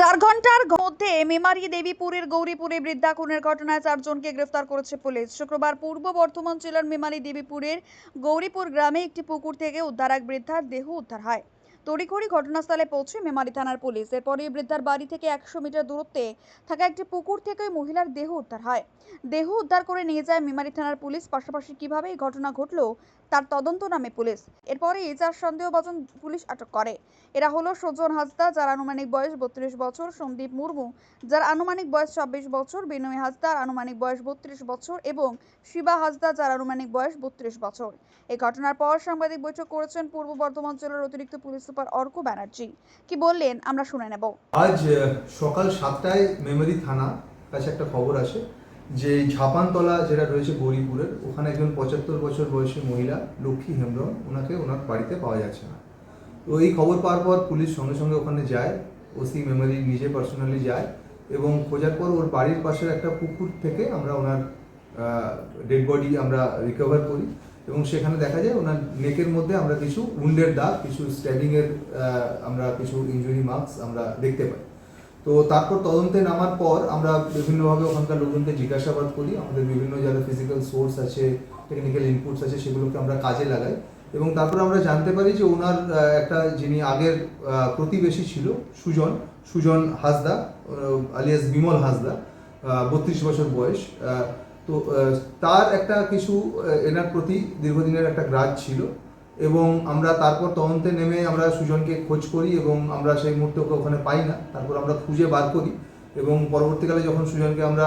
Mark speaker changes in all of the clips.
Speaker 1: চার ঘণ্টার মধ্যে মেমারি দেবীপুরের গৌরীপুরে বৃদ্ধা খুনের ঘটনায় চারজনকে গ্রেফতার করেছে পুলিশ। শুক্রবার পূর্ব বর্ধমান জেলার মেমারি দেবীপুরের গৌরীপুর গ্রামে একটি পুকুর থেকে উদ্ধার এক বৃদ্ধার দেহ উদ্ধার হয়। তড়িঘড়ি ঘটনাস্থলে পৌঁছে মেমারি থানার পুলিশ। এরপরে বৃদ্ধার বাড়ি থেকে একশো মিটার দূরত্বে থাকা একটি পুকুর থেকে ওই মহিলার দেহ উদ্ধার হয়। দেহ উদ্ধার করে নিয়ে যায় মেমারি থানার পুলিশ। পাশাপাশি কীভাবে এই ঘটনা ঘটলো তার তদন্ত নামে পুলিশ। এরপরে চার সন্দেহভাজন পুলিশ আটক করে। এরা হলো সুজন হাসদা যার আনুমানিক বয়স বত্রিশ বছর, সন্দীপ মুর্মু, যার আনুমানিক বয়স ছাব্বিশ বছর, বিনয় হাসদার আনুমানিক বয়স বত্রিশ বছর এবং শিবা হাসদা যার আনুমানিক বয়স বত্রিশ বছর। এই ঘটনার পর সাংবাদিক বৈঠক করেছেন পূর্ব বর্ধমান জেলার অতিরিক্ত পুলিশ সুপার অর্ক ব্যানার্জি। কি বললেন? আমরা শুনে নেব।
Speaker 2: আজ সকাল সাতটায় মেমরি থানা কাছে একটা খবর আসে যে ঝাপানতলা যেটা রয়েছে গৌরীপুরের, ওখানে একজন পঁচাত্তর বছর বয়সী মহিলা, লক্ষ্মী হেমব্রম, ওনাকে ওনার বাড়িতে পাওয়া যাচ্ছে না। তো এই খবর পাওয়ার পর পুলিশ সঙ্গে সঙ্গে ওখানে যায়, ওসি মেমরি নিজে পার্সোনালি যায় এবং খোঁজার পর ওর বাড়ির পাশের একটা পুকুর থেকে আমরা ওনার ডেড বডি আমরা রিকভার করি। এবং সেখানে দেখা যায় ওনার নেকের মধ্যে আমরা কিছু উন্ডের দাগ, কিছু স্ট্যাবিংয়ের আমরা কিছু ইঞ্জুরি মার্কস আমরা দেখতে পাই। তো তারপর তদন্তে নামার পর আমরা বিভিন্নভাবে ওখানকার লোকজনকে জিজ্ঞাসাবাদ করি, আমাদের বিভিন্ন যারা ফিজিক্যাল সোর্স আছে টেকনিক্যাল ইনপুটস আছে, সেগুলোকে আমরা কাজে লাগাই এবং তারপর আমরা জানতে পারি যে ওনার একটা যিনি আগের প্রতিবেশী ছিল, সুজন সুজন হাসদা আলিয়াস বিমল হাসদা বত্রিশ বছর বয়স তো তার একটা কিছু এনার প্রতি দীর্ঘদিনের একটা গ্রাজ ছিল এবং আমরা তারপর তদন্তে নেমে আমরা সুজনকে খোঁজ করি এবং আমরা সেই মুহূর্তে ওখানে পাই না। তারপর আমরা খুঁজে বার করি এবং পরবর্তীকালে যখন সুজনকে আমরা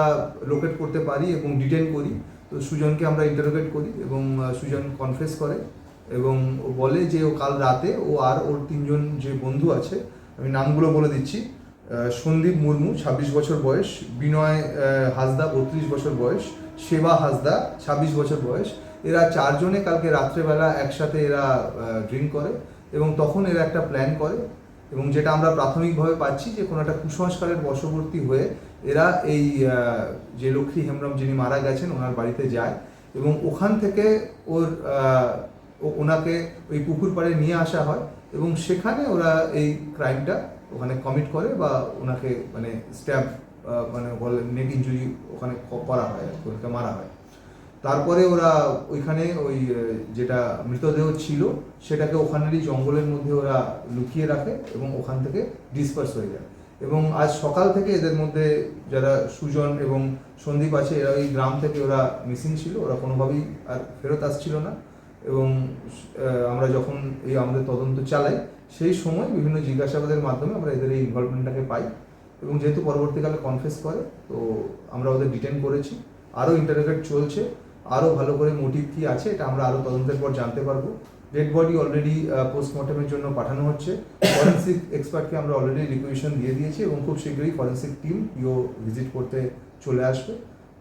Speaker 2: লোকেট করতে পারি এবং ডিটেন করি, তো সুজনকে আমরা ইন্টারোগেট করি এবং সুজন কনফেস করে এবং ও বলে যে ও কাল রাতে ও আর ওর তিনজন যে বন্ধু আছে, আমি নামগুলো বলে দিচ্ছি সন্দীপ মুর্মু, ছাব্বিশ বছর বয়স, বিনয় হাসদা, বত্রিশ বছর বয়স সেবা হাসদা, ছাব্বিশ বছর বয়স। এরা চারজনে কালকে রাত্রেবেলা একসাথে এরা ড্রিঙ্ক করে এবং তখন এরা একটা প্ল্যান করে এবং যেটা আমরা প্রাথমিকভাবে পাচ্ছি যে কোনো একটা কুসংস্কারের বশবর্তী হয়ে এরা এই যে লক্ষ্মী হেমব্রম যিনি মারা গেছেন, ওনার বাড়িতে যায় এবং ওখান থেকে ওর ওনাকে ওই পুকুর পাড়ে নিয়ে আসা হয় এবং সেখানে ওরা এই ক্রাইমটা ওখানে কমিট করে বা ওনাকে মানে স্ট্যাব মানে নেক ইঞ্জুরি ওখানে করা হয় আর মারা হয়। তারপরে ওরা ওইখানে ওই যেটা মৃতদেহ ছিল, সেটাকে ওখানেরই জঙ্গলের মধ্যে ওরা লুকিয়ে রাখে এবং ওখান থেকে ডিসপার্স হয়ে যায়। এবং আজ সকাল থেকে এদের মধ্যে যারা সুজন এবং সন্দীপ আছে, এরা ওই গ্রাম থেকে ওরা মিসিং ছিল, ওরা কোনোভাবেই আর ফেরত আসছিল না। এবং আমরা যখন এই আমাদের তদন্ত চালাই, সেই সময় বিভিন্ন জিজ্ঞাসাবাদের মাধ্যমে আমরা এদের এই ইনভলভমেন্টটাকে পাই। এবং যেহেতু পরবর্তীকালে কনফেস করে, তো আমরা ওদের ডিটেন করেছি। আরও ইন্টারোগেট চলছে আরও ভালো করে মোটিভ কী আছে, এটা আমরা আরও তদন্তের পর জানতে পারব। ডেড বডি অলরেডি পোস্টমর্টমের জন্য পাঠানো হচ্ছে। ফরেন্সিক এক্সপার্টকে আমরা অলরেডি রিকুয়েশন দিয়ে দিয়েছি এবং খুব শীঘ্রই ফরেন্সিক টিম ইও ভিজিট করতে চলে আসবে।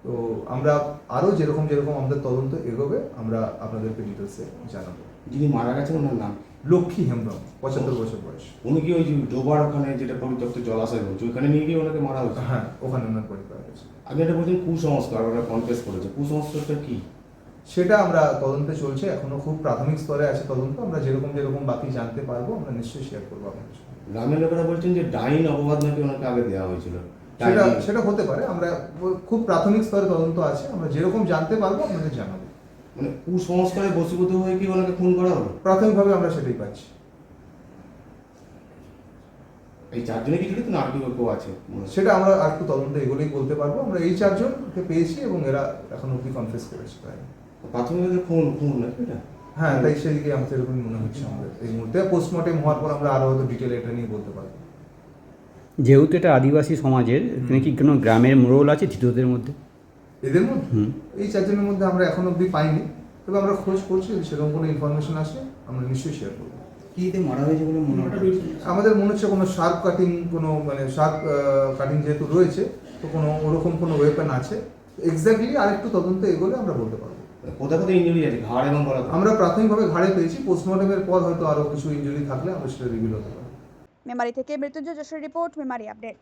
Speaker 2: তো আমরা আরও যেরকম যেরকম আমাদের তদন্ত এগোবে, আমরা আপনাদেরকে ডিটেলসে জানাব।
Speaker 3: যিনি মারা গেছেন, ওনার নাম
Speaker 2: লক্ষ্মী হেমব্রম পঁচাত্তর বছর বয়স।
Speaker 3: উনি কি ওই যে ডোবার ওখানে যেটা পরিত্যক্ত জলাশয় রয়েছে ওখানে নিয়ে গিয়ে ওনাকে মারা হয়েছে?
Speaker 2: হ্যাঁ ওখানে ওনার পরি করা হয়েছে
Speaker 3: আপনি একটা বলছেন কুসংস্কার ওরা কনফেস করেছে। কুসংস্কারটা কি?
Speaker 2: সেটা আমরা তদন্তে চলছে এখনও খুব প্রাথমিক স্তরে আছে তদন্ত আমরা যেরকম যেরকম বাকি জানতে পারব আমরা নিশ্চয়ই শেয়ার করব আপনাদের সঙ্গে
Speaker 3: গ্রামের লোকেরা বলছেন যে ডাইন অপবাদ নাকি ওনাকে আগে দেওয়া হয়েছিল?
Speaker 2: সেটা সেটা হতে পারে আমরা খুব প্রাথমিক স্তরে তদন্ত আছে আমরা যেরকম জানতে পারব আপনাদের জানাব।
Speaker 3: মানে কুসংস্কারে বসীভূত হয়ে কি ওনাকে খুন করা হলো?
Speaker 2: প্রাথমিকভাবে আমরা সেটাই পাচ্ছি।
Speaker 3: এই চারজনে কি জড়িত না আর কেউ আছে?
Speaker 2: সেটা আমরা আর একটু তদন্ত এগুলোই বলতে পারব। আমরা এই চারজনকে পেয়েছি এবং এরা এখন অব্দি কনফেস করেছে প্রায়।
Speaker 3: প্রাথমিকভাবে খুন খুন এটা?
Speaker 2: হ্যাঁ তাই সেদিকে আমাদের এরকমই মনে হচ্ছে আমাদের। এই মুহূর্তে পোস্টমর্টেম হওয়ার পর আমরা আরও হয়তো ডিটেল এটা নিয়ে বলতে পারব।
Speaker 4: যেহেতু এটা আদিবাসী সমাজের এখানে কি কোনো গ্রামের মোড়ল আছে ধৃতদের মধ্যে?
Speaker 2: এদের মধ্যে? এই চারজনের মধ্যে আমরা এখন অব্দি পাইনি। তবে আমরা খোঁজ করছি যদি সেরকম কোনো ইনফরমেশন আসে আমরা নিশ্চয়ই শেয়ার করব।
Speaker 3: কিতে মারা হয়েছে বলে মনে হয়
Speaker 2: আমাদের মনে হচ্ছে কোনো শার্প কাটিং কোনো মানে শার্প কাটিং যেহেতু রয়েছে তো কোনো ওরকম কোনো ওয়েপন আছে। এক্স্যাক্টলি আরেকটু তদন্ত এগোলে আমরা বলতে পারব।
Speaker 3: কোথায় কোথায় ইঞ্জুরি আছে? ঘাড় এবং গলা
Speaker 2: আমরা প্রাথমিকভাবে ঘাড়ে পেয়েছি পোস্টমর্টমের পর হয়তো আরও কিছু ইনজুরি থাকলে আমরা সেটা রিভিল হতে পারব।
Speaker 1: মেমারি থেকে মৃত্যুঞ্জয় যশোর রিপোর্ট মেমারি আপডেট